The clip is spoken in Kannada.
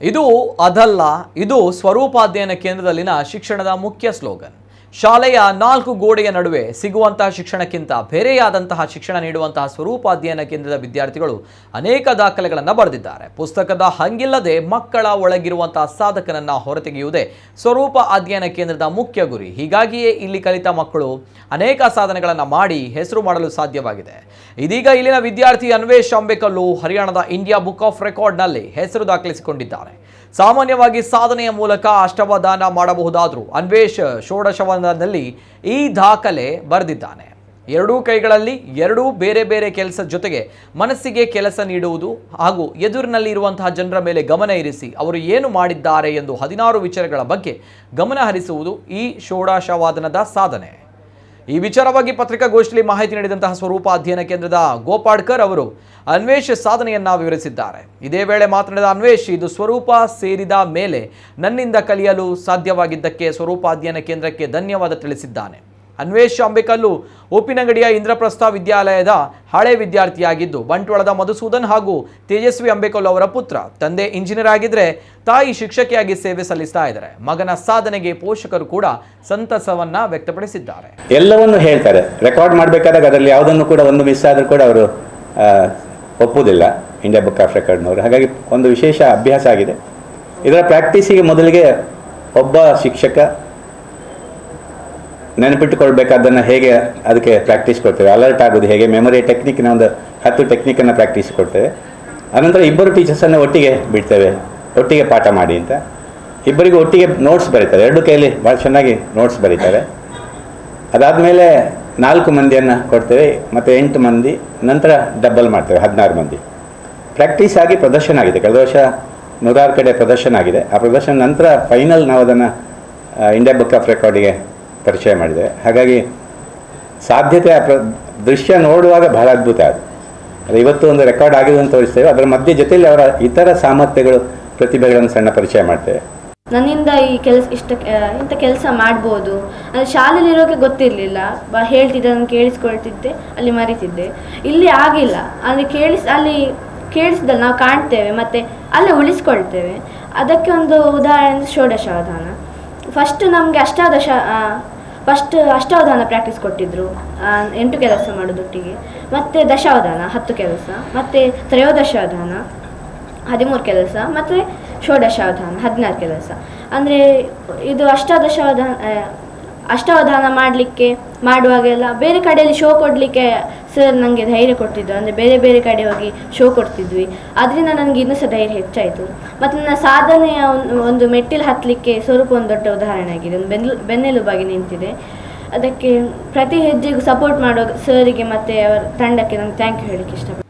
ಇದು ಅದಲ್ಲ ಇದು ಸ್ವರೂಪಾಧ್ಯಯನ ಕೇಂದ್ರದಲ್ಲಿನ ಶಿಕ್ಷಣದ ಮುಖ್ಯ ಸ್ಲೋಗನ್. ಶಾಲೆಯ ನಾಲ್ಕು ಗೋಡೆಯ ನಡುವೆ ಸಿಗುವಂತಹ ಶಿಕ್ಷಣಕ್ಕಿಂತ ಬೇರೆಯಾದಂತಹ ಶಿಕ್ಷಣ ನೀಡುವಂತಹ ಸ್ವರೂಪ ಅಧ್ಯಯನ ಕೇಂದ್ರದ ವಿದ್ಯಾರ್ಥಿಗಳು ಅನೇಕ ದಾಖಲೆಗಳನ್ನು ಬರೆದಿದ್ದಾರೆ. ಪುಸ್ತಕದ ಹಂಗಿಲ್ಲದೆ ಮಕ್ಕಳ ಒಳಗಿರುವಂತಹ ಸಾಧಕನನ್ನ ಹೊರತೆಗೆಯುವುದೇ ಸ್ವರೂಪ ಅಧ್ಯಯನ ಕೇಂದ್ರದ ಮುಖ್ಯ ಗುರಿ. ಹೀಗಾಗಿಯೇ ಇಲ್ಲಿ ಕಲಿತ ಮಕ್ಕಳು ಅನೇಕ ಸಾಧನೆಗಳನ್ನು ಮಾಡಿ ಹೆಸರು ಮಾಡಲು ಸಾಧ್ಯವಾಗಿದೆ. ಇದೀಗ ಇಲ್ಲಿನ ವಿದ್ಯಾರ್ಥಿ ಅನ್ವೇಷ್ ಅಂಬೇಕಲ್ಲು ಹರಿಯಾಣದ ಇಂಡಿಯಾ ಬುಕ್ ಆಫ್ ರೆಕಾರ್ಡ್ನಲ್ಲಿ ಹೆಸರು ದಾಖಲಿಸಿಕೊಂಡಿದ್ದಾರೆ. ಸಾಮಾನ್ಯವಾಗಿ ಸಾಧನೆಯ ಮೂಲಕ ಅಷ್ಟವದಾನ ಮಾಡಬಹುದಾದರೂ ಅನ್ವೇಷ್ ಷೋಡಶವನದಲ್ಲಿ ಈ ದಾಖಲೆ ಬರೆದಿದ್ದಾನೆ. ಎರಡೂ ಕೈಗಳಲ್ಲಿ ಎರಡೂ ಬೇರೆ ಬೇರೆ ಕೆಲಸ ಜೊತೆಗೆ ಮನಸ್ಸಿಗೆ ಕೆಲಸ ನೀಡುವುದು ಹಾಗೂ ಎದುರಿನಲ್ಲಿ ಇರುವಂತಹ ಜನರ ಮೇಲೆ ಗಮನ ಇರಿಸಿ ಅವರು ಏನು ಮಾಡಿದ್ದಾರೆ ಎಂದು ಹದಿನಾರು ವಿಚಾರಗಳ ಬಗ್ಗೆ ಗಮನ ಹರಿಸುವುದು ಈ ಷೋಡಾಶವಾದನದ ಸಾಧನೆ. ಈ ವಿಚಾರವಾಗಿ ಪತ್ರಿಕಾಗೋಷ್ಠಿಯಲ್ಲಿ ಮಾಹಿತಿ ನೀಡಿದಂತಹ ಸ್ವರೂಪ ಅಧ್ಯಯನ ಕೇಂದ್ರದ ಗೋಪಾಡ್ಕರ್ ಅವರು ಅನ್ವೇಷ್ ಸಾಧನೆಯನ್ನ ವಿವರಿಸಿದ್ದಾರೆ. ಇದೇ ವೇಳೆ ಮಾತನಾಡಿದ ಅನ್ವೇಷ್, ಇದು ಸ್ವರೂಪ ಸೇರಿದ ಮೇಲೆ ನನ್ನಿಂದ ಕಲಿಯಲು ಸಾಧ್ಯವಾಗಿದ್ದಕ್ಕೆ ಸ್ವರೂಪ ಅಧ್ಯಯನ ಕೇಂದ್ರಕ್ಕೆ ಧನ್ಯವಾದ ತಿಳಿಸಿದ್ದಾನೆ. ಅನ್ವೇಷ್ ಅಂಬೇಕಲ್ಲು ಉಪ್ಪಿನಂಗಡಿಯ ಇಂದ್ರಪ್ರಸ್ಥ ವಿದ್ಯಾಲಯದ ಹಳೆ ವಿದ್ಯಾರ್ಥಿಯಾಗಿದ್ದು, ಬಂಟ್ವಾಳದ ಮಧುಸೂದನ್ ಹಾಗೂ ತೇಜಸ್ವಿ ಅಂಬೇಕಲ್ಲು ಅವರ ಪುತ್ರ. ತಂದೆ ಇಂಜಿನಿಯರ್ ಆಗಿದ್ರೆ ತಾಯಿ ಶಿಕ್ಷಕಿಯಾಗಿ ಸೇವೆ ಸಲ್ಲಿಸ್ತಾ ಇದ್ದಾರೆ. ಮಗನ ಸಾಧನೆಗೆ ಪೋಷಕರು ಕೂಡ ಸಂತಸವನ್ನ ವ್ಯಕ್ತಪಡಿಸಿದ್ದಾರೆ. ಎಲ್ಲವನ್ನು ಹೇಳ್ತಾರೆ. ರೆಕಾರ್ಡ್ ಮಾಡಬೇಕಾದಾಗ ಅದರಲ್ಲಿ ಯಾವುದನ್ನು ಕೂಡ ಒಂದು ಮಿಸ್ ಆದರೂ ಕೂಡ ಅವರು ಒಪ್ಪುವುದಿಲ್ಲ ಇಂಡಿಯಾ ಬುಕ್ ಆಫ್ ರೆಕಾರ್ಡ್ನವರು ಹಾಗಾಗಿ ಒಂದು ವಿಶೇಷ ಅಭ್ಯಾಸ ಆಗಿದೆ. ಇದರ ಪ್ರಾಕ್ಟೀಸಿಗೆ ಮೊದಲಿಗೆ ಒಬ್ಬ ಶಿಕ್ಷಕ ನೆನಪಿಟ್ಟುಕೊಳ್ಬೇಕಾದ್ದನ್ನು ಹೇಗೆ ಅದಕ್ಕೆ ಪ್ರಾಕ್ಟೀಸ್ ಕೊಡ್ತೇವೆ. ಅಲರ್ಟ್ ಆಗೋದು ಹೇಗೆ? ಮೆಮೊರಿ ಟೆಕ್ನಿಕ್ನ ಒಂದು ಹತ್ತು ಟೆಕ್ನಿಕನ್ನು ಪ್ರಾಕ್ಟೀಸ್ ಕೊಡ್ತೇವೆ. ಆನಂತರ ಇಬ್ಬರು ಟೀಚರ್ಸನ್ನು ಒಟ್ಟಿಗೆ ಬಿಡ್ತೇವೆ. ಒಟ್ಟಿಗೆ ಪಾಠ ಮಾಡಿ ಅಂತ. ಇಬ್ಬರಿಗೂ ಒಟ್ಟಿಗೆ ನೋಟ್ಸ್ ಬರೀತಾರೆ. ಎರಡು ಕೈಯಲ್ಲಿ ಭಾಳ ಚೆನ್ನಾಗಿ ನೋಟ್ಸ್ ಬರೀತಾರೆ. ಅದಾದಮೇಲೆ ನಾಲ್ಕು ಮಂದಿಯನ್ನು ಕೊಡ್ತೇವೆ. ಮತ್ತು ಎಂಟು ಮಂದಿ. ನಂತರ ಡಬ್ಬಲ್ ಮಾಡ್ತೇವೆ. ಹದಿನಾರು ಮಂದಿ. ಪ್ರಾಕ್ಟೀಸ್ ಆಗಿ ಪ್ರದರ್ಶನ ಆಗಿದೆ. ಕಳೆದ ವರ್ಷ ನೂರಾರು ಕಡೆ ಪ್ರದರ್ಶನ ಆಗಿದೆ. ಆ ಪ್ರದರ್ಶನ ನಂತರ ಫೈನಲ್ ನಾವು ಅದನ್ನು ಇಂಡಿಯಾ ಬುಕ್ ಆಫ್ ರೆಕಾರ್ಡಿಗೆ ಪರಿಚಯ ಮಾಡಿದೆ. ಹಾಗಾಗಿ ಸಾಧ್ಯತೆ ದೃಶ್ಯ ನೋಡುವಾಗ ಬಹಳ ಅದ್ಭುತ ಅದು. ಅದು ಇವತ್ತು ಒಂದು ರೆಕಾರ್ಡ್ ಆಗಿದೆ ಅಂತ ತೋರಿಸ್ತೇವೆ. ಅದರ ಮಧ್ಯೆ ಜೊತೆಯಲ್ಲಿ ಅವರ ಇತರ ಸಾಮರ್ಥ್ಯಗಳು, ಪ್ರತಿಭೆಗಳನ್ನು ಸಣ್ಣ ಪರಿಚಯ ಮಾಡ್ತೇವೆ. ನನ್ನಿಂದ ಈ ಕೆಲಸ ಇಷ್ಟ ಇಂಥ ಕೆಲಸ ಮಾಡ್ಬೋದು. ಅಂದರೆ ಶಾಲೆಯಲ್ಲಿರೋಕೆ ಗೊತ್ತಿರಲಿಲ್ಲ. ಬಾ, ಹೇಳ್ತಿದ್ದೆ ನಾನು ಕೇಳಿಸ್ಕೊಳ್ತಿದ್ದೆ, ಅಲ್ಲಿ ಮರಿತಿದ್ದೆ. ಇಲ್ಲಿ ಆಗಿಲ್ಲ. ಅಲ್ಲಿ ಕೇಳಿಸ್, ಅಲ್ಲಿ ಕೇಳಿಸಿದಲ್ಲಿ ನಾವು ಕಾಣ್ತೇವೆ, ಮತ್ತು ಅಲ್ಲೇ ಉಳಿಸ್ಕೊಳ್ತೇವೆ. ಅದಕ್ಕೆ ಒಂದು ಉದಾಹರಣೆ ಅಂದರೆ ಷೋಡಶಾವಧಾನ. ಫಸ್ಟ್ ನಮಗೆ ಅಷ್ಟಾದಶ ಫಸ್ಟ್ ಅಷ್ಟಾವಧಾನ ಪ್ರಾಕ್ಟೀಸ್ ಕೊಟ್ಟಿದ್ದರು ಎಂಟು ಕೆಲಸ ಮಾಡೋದೊಟ್ಟಿಗೆ. ಮತ್ತು ದಶಾವಧಾನ, ಹತ್ತು ಕೆಲಸ. ಮತ್ತು ತ್ರಯೋದಶಾವಧಾನ, ಹದಿಮೂರು ಕೆಲಸ. ಮತ್ತು ಷೋಡಶಾವಧಾನ, ಹದಿನಾರು ಕೆಲಸ. ಅಂದರೆ ಇದು ಅಷ್ಟಾದಶಾವಧಾನ ಅಷ್ಟಾವಧಾನ ಮಾಡಲಿಕ್ಕೆ ಮಾಡುವಾಗೆಲ್ಲ ಬೇರೆ ಕಡೆಯಲ್ಲಿ ಶೋ ಕೊಡಲಿಕ್ಕೆ ಸರ್ ನನಗೆ ಧೈರ್ಯ ಕೊಡ್ತಿದ್ದರು ಅಂದರೆ ಬೇರೆ ಬೇರೆ ಕಡೆ ಹೋಗಿ ಶೋ ಕೊಡ್ತಿದ್ವಿ. ಅದರಿಂದ ನನಗೆ ಇನ್ನೂ ಸಹ ಧೈರ್ಯ ಹೆಚ್ಚಾಯಿತು. ಮತ್ತು ನನ್ನ ಸಾಧನೆಯ ಒಂದು- ಮೆಟ್ಟಿಲು ಹತ್ತಲಿಕ್ಕೆ ಸ್ವರೂಪ ಒಂದು ದೊಡ್ಡ ಉದಾಹರಣೆ ಆಗಿದೆ. ಒಂದು ಬೆನ್ನೆಲು ಬೆನ್ನೆಲುಬಾಗಿ ನಿಂತಿದೆ. ಅದಕ್ಕೆ ಪ್ರತಿ ಹೆಜ್ಜೆಗೂ ಸಪೋರ್ಟ್ ಮಾಡೋ ಸರಿಗೆ ಮತ್ತು ಅವರ ತಂಡಕ್ಕೆ ನಾನು ಥ್ಯಾಂಕ್ ಯು ಹೇಳಿಕ್ಕೆ ಇಷ್ಟಪಡ್ತೀನಿ.